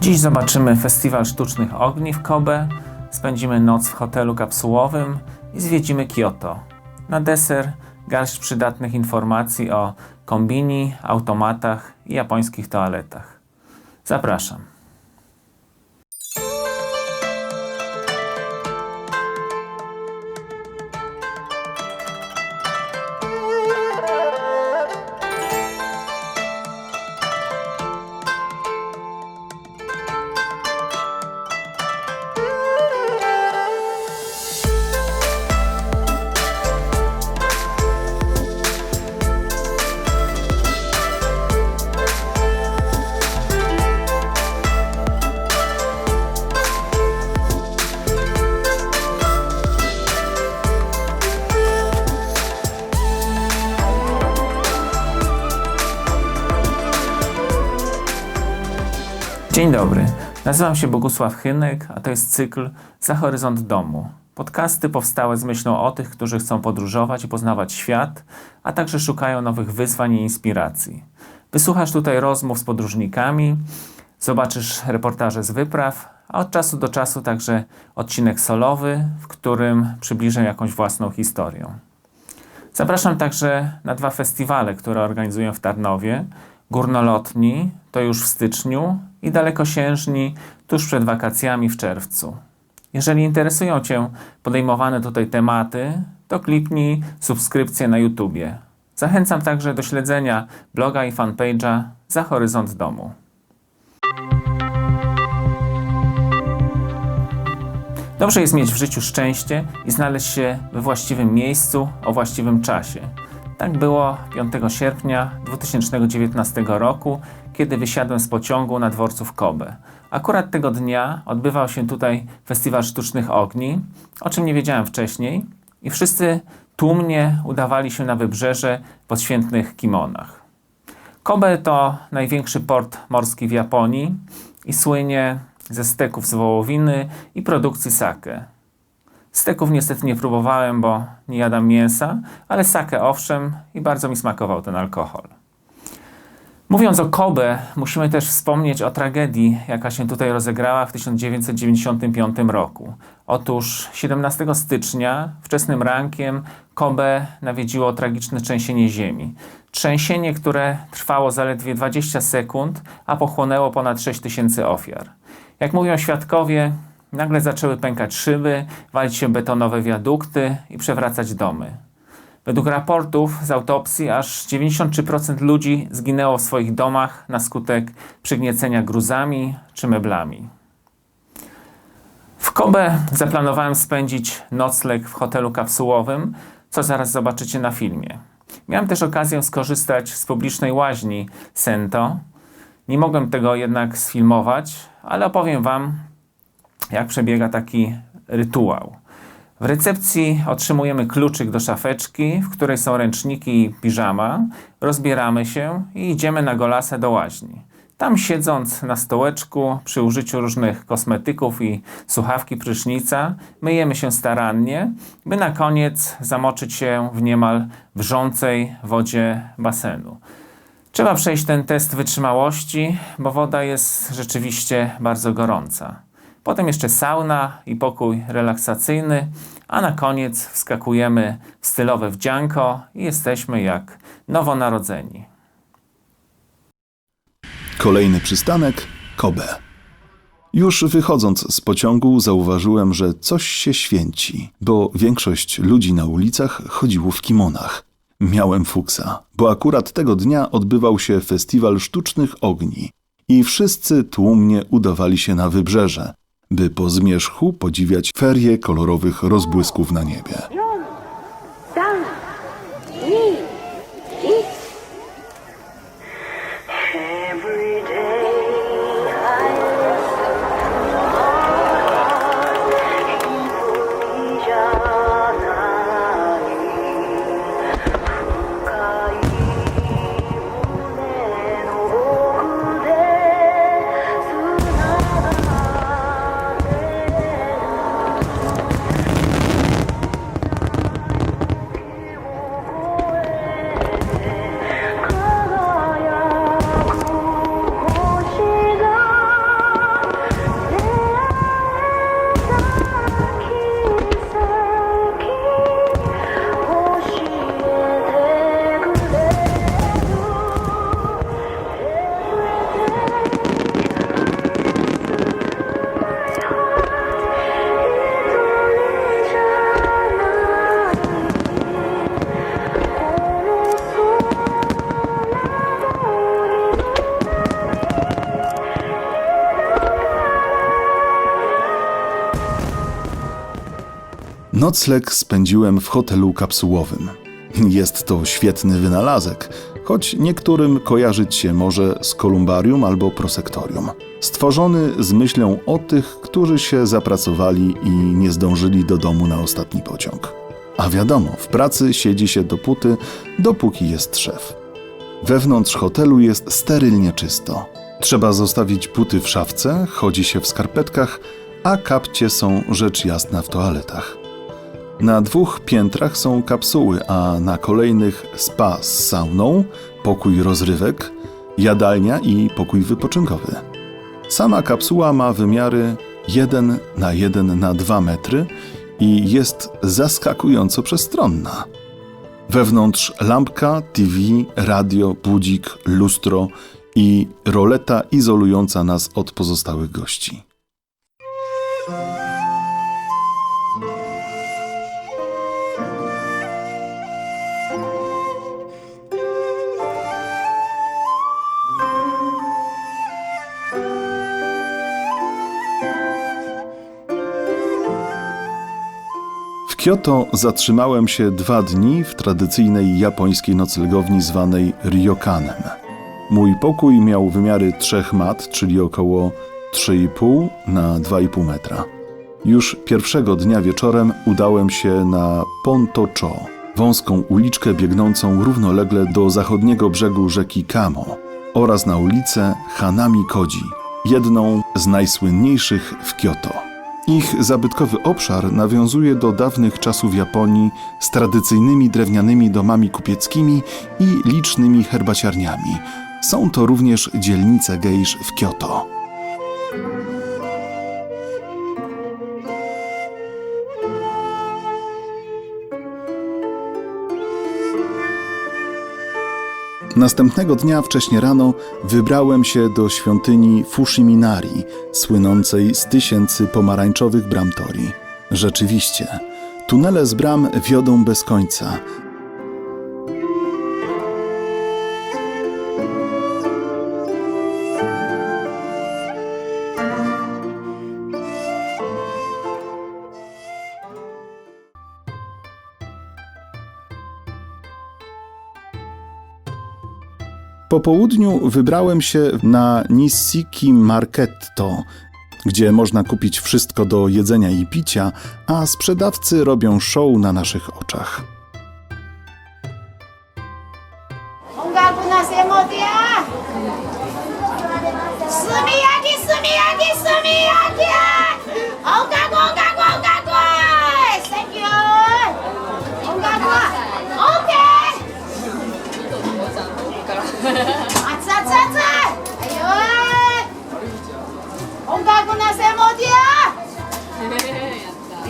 Dziś zobaczymy Festiwal Sztucznych Ogni w Kobe, spędzimy noc w hotelu kapsułowym i zwiedzimy Kyoto. Na deser garść przydatnych informacji o kombini, automatach i japońskich toaletach. Zapraszam. Dzień dobry, nazywam się Bogusław Chynek, a to jest cykl Za horyzont domu. Podcasty powstałe z myślą o tych, którzy chcą podróżować i poznawać świat, a także szukają nowych wyzwań i inspiracji. Wysłuchasz tutaj rozmów z podróżnikami, zobaczysz reportaże z wypraw, a od czasu do czasu także odcinek solowy, w którym przybliżę jakąś własną historię. Zapraszam także na dwa festiwale, które organizuję w Tarnowie. Górnolotni to już w styczniu i dalekosiężni tuż przed wakacjami w czerwcu. Jeżeli interesują Cię podejmowane tutaj tematy, to kliknij subskrypcję na YouTubie. Zachęcam także do śledzenia bloga i fanpage'a Za Horyzont Domu. Dobrze jest mieć w życiu szczęście i znaleźć się we właściwym miejscu o właściwym czasie. Tak było 5 sierpnia 2019 roku, kiedy wysiadłem z pociągu na dworcu w Kobe. Akurat tego dnia odbywał się tutaj Festiwal Sztucznych Ogni, o czym nie wiedziałem wcześniej, i wszyscy tłumnie udawali się na wybrzeże w podświętnych kimonach. Kobe to największy port morski w Japonii i słynie ze steków z wołowiny i produkcji sake. Steków niestety nie próbowałem, bo nie jadam mięsa, ale sake owszem i bardzo mi smakował ten alkohol. Mówiąc o Kobe, musimy też wspomnieć o tragedii, jaka się tutaj rozegrała w 1995 roku. Otóż 17 stycznia, wczesnym rankiem, Kobe nawiedziło tragiczne trzęsienie ziemi. Trzęsienie, które trwało zaledwie 20 sekund, a pochłonęło ponad 6 tysięcy ofiar. Jak mówią świadkowie, nagle zaczęły pękać szyby, walić się betonowe wiadukty i przewracać domy. Według raportów z autopsji aż 93% ludzi zginęło w swoich domach na skutek przygniecenia gruzami czy meblami. W Kobe zaplanowałem spędzić nocleg w hotelu kapsułowym, co zaraz zobaczycie na filmie. Miałem też okazję skorzystać z publicznej łaźni Sento. Nie mogłem tego jednak sfilmować, ale opowiem Wam, jak przebiega taki rytuał. W recepcji otrzymujemy kluczyk do szafeczki, w której są ręczniki i piżama. Rozbieramy się i idziemy na golasę do łaźni. Tam siedząc na stołeczku, przy użyciu różnych kosmetyków i słuchawki prysznica, myjemy się starannie, by na koniec zamoczyć się w niemal wrzącej wodzie basenu. Trzeba przejść ten test wytrzymałości, bo woda jest rzeczywiście bardzo gorąca. Potem jeszcze sauna i pokój relaksacyjny, a na koniec wskakujemy w stylowe wdzianko i jesteśmy jak nowonarodzeni. Kolejny przystanek Kobe. Już wychodząc z pociągu zauważyłem, że coś się święci, bo większość ludzi na ulicach chodziło w kimonach. Miałem fuksa, bo akurat tego dnia odbywał się festiwal sztucznych ogni i wszyscy tłumnie udawali się na wybrzeże, by po zmierzchu podziwiać ferie kolorowych rozbłysków na niebie. Nocleg spędziłem w hotelu kapsułowym. Jest to świetny wynalazek, choć niektórym kojarzyć się może z kolumbarium albo prosektorium. Stworzony z myślą o tych, którzy się zapracowali i nie zdążyli do domu na ostatni pociąg. A wiadomo, w pracy siedzi się dopóty, dopóki jest szef. Wewnątrz hotelu jest sterylnie czysto. Trzeba zostawić buty w szafce, chodzi się w skarpetkach, a kapcie są rzecz jasna w toaletach. Na dwóch piętrach są kapsuły, a na kolejnych spa z sauną, pokój rozrywek, jadalnia i pokój wypoczynkowy. Sama kapsuła ma wymiary 1 na 1 na 2 metry i jest zaskakująco przestronna. Wewnątrz lampka, TV, radio, budzik, lustro i roleta izolująca nas od pozostałych gości. Kyoto zatrzymałem się dwa dni w tradycyjnej japońskiej noclegowni zwanej ryokanem. Mój pokój miał wymiary trzech mat, czyli około 3,5 na 2,5 metra. Już pierwszego dnia wieczorem udałem się na Pontocho, wąską uliczkę biegnącą równolegle do zachodniego brzegu rzeki Kamo oraz na ulicę Hanami Koji, jedną z najsłynniejszych w Kyoto. Ich zabytkowy obszar nawiązuje do dawnych czasów Japonii z tradycyjnymi drewnianymi domami kupieckimi i licznymi herbaciarniami. Są to również dzielnice gejsz w Kyoto. Następnego dnia wcześnie rano wybrałem się do świątyni Fushiminari, słynącej z tysięcy pomarańczowych bram torii. Rzeczywiście, tunele z bram wiodą bez końca. Po południu wybrałem się na Nissiki Marketto, gdzie można kupić wszystko do jedzenia i picia, a sprzedawcy robią show na naszych oczach. 熱々熱々はい音楽なせもてや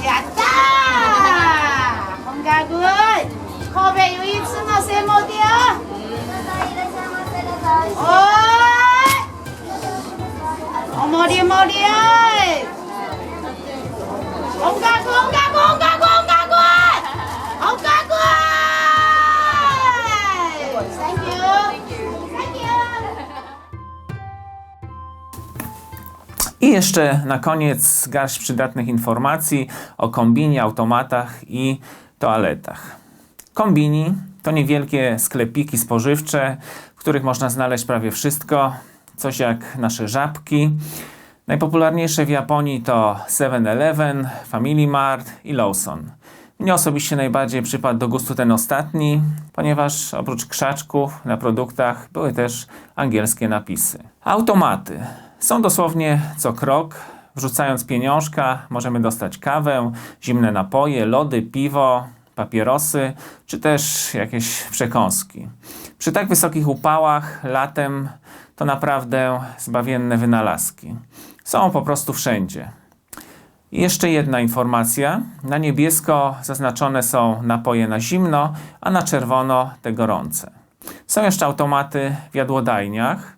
やったー音楽神戸唯一のせもてやおーいおもりもりあい I jeszcze na koniec garść przydatnych informacji o kombinie, automatach i toaletach. Kombini to niewielkie sklepiki spożywcze, w których można znaleźć prawie wszystko, coś jak nasze żabki. Najpopularniejsze w Japonii to 7-Eleven, Family Mart i Lawson. Mnie osobiście najbardziej przypadł do gustu ten ostatni, ponieważ oprócz krzaczków na produktach były też angielskie napisy. Automaty są dosłownie co krok. Wrzucając pieniążka możemy dostać kawę, zimne napoje, lody, piwo, papierosy czy też jakieś przekąski. Przy tak wysokich upałach latem to naprawdę zbawienne wynalazki. Są po prostu wszędzie. I jeszcze jedna informacja. Na niebiesko zaznaczone są napoje na zimno, a na czerwono te gorące. Są jeszcze automaty w jadłodajniach.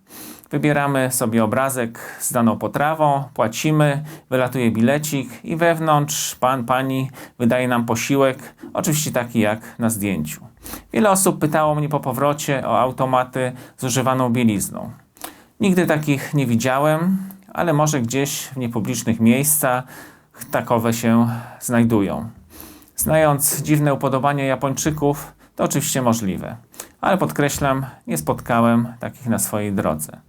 Wybieramy sobie obrazek z daną potrawą, płacimy, wylatuje bilecik i wewnątrz pan, pani wydaje nam posiłek, oczywiście taki jak na zdjęciu. Wiele osób pytało mnie po powrocie o automaty z używaną bielizną. Nigdy takich nie widziałem, ale może gdzieś w niepublicznych miejscach takowe się znajdują. Znając dziwne upodobania Japończyków, to oczywiście możliwe, ale podkreślam, nie spotkałem takich na swojej drodze.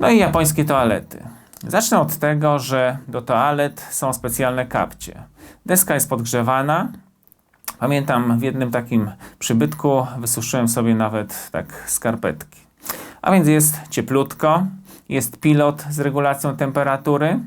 No i japońskie toalety. Zacznę od tego, że do toalet są specjalne kapcie. Deska jest podgrzewana. Pamiętam w jednym takim przybytku wysuszyłem sobie nawet tak skarpetki. A więc jest cieplutko, jest pilot z regulacją temperatury.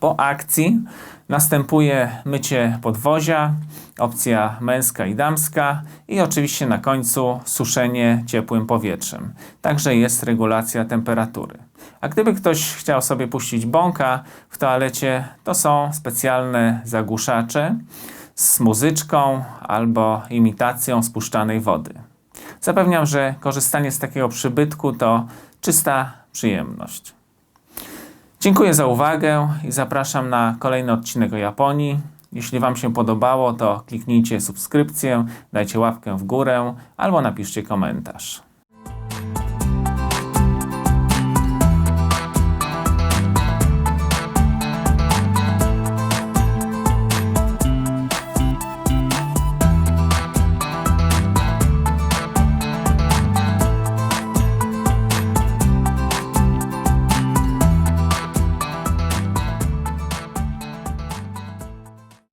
Po akcji następuje mycie podwozia, opcja męska i damska i oczywiście na końcu suszenie ciepłym powietrzem. Także jest regulacja temperatury. A gdyby ktoś chciał sobie puścić bąka w toalecie, to są specjalne zagłuszacze z muzyczką albo imitacją spuszczanej wody. Zapewniam, że korzystanie z takiego przybytku to czysta przyjemność. Dziękuję za uwagę i zapraszam na kolejny odcinek o Japonii. Jeśli Wam się podobało, to kliknijcie subskrypcję, dajcie łapkę w górę albo napiszcie komentarz.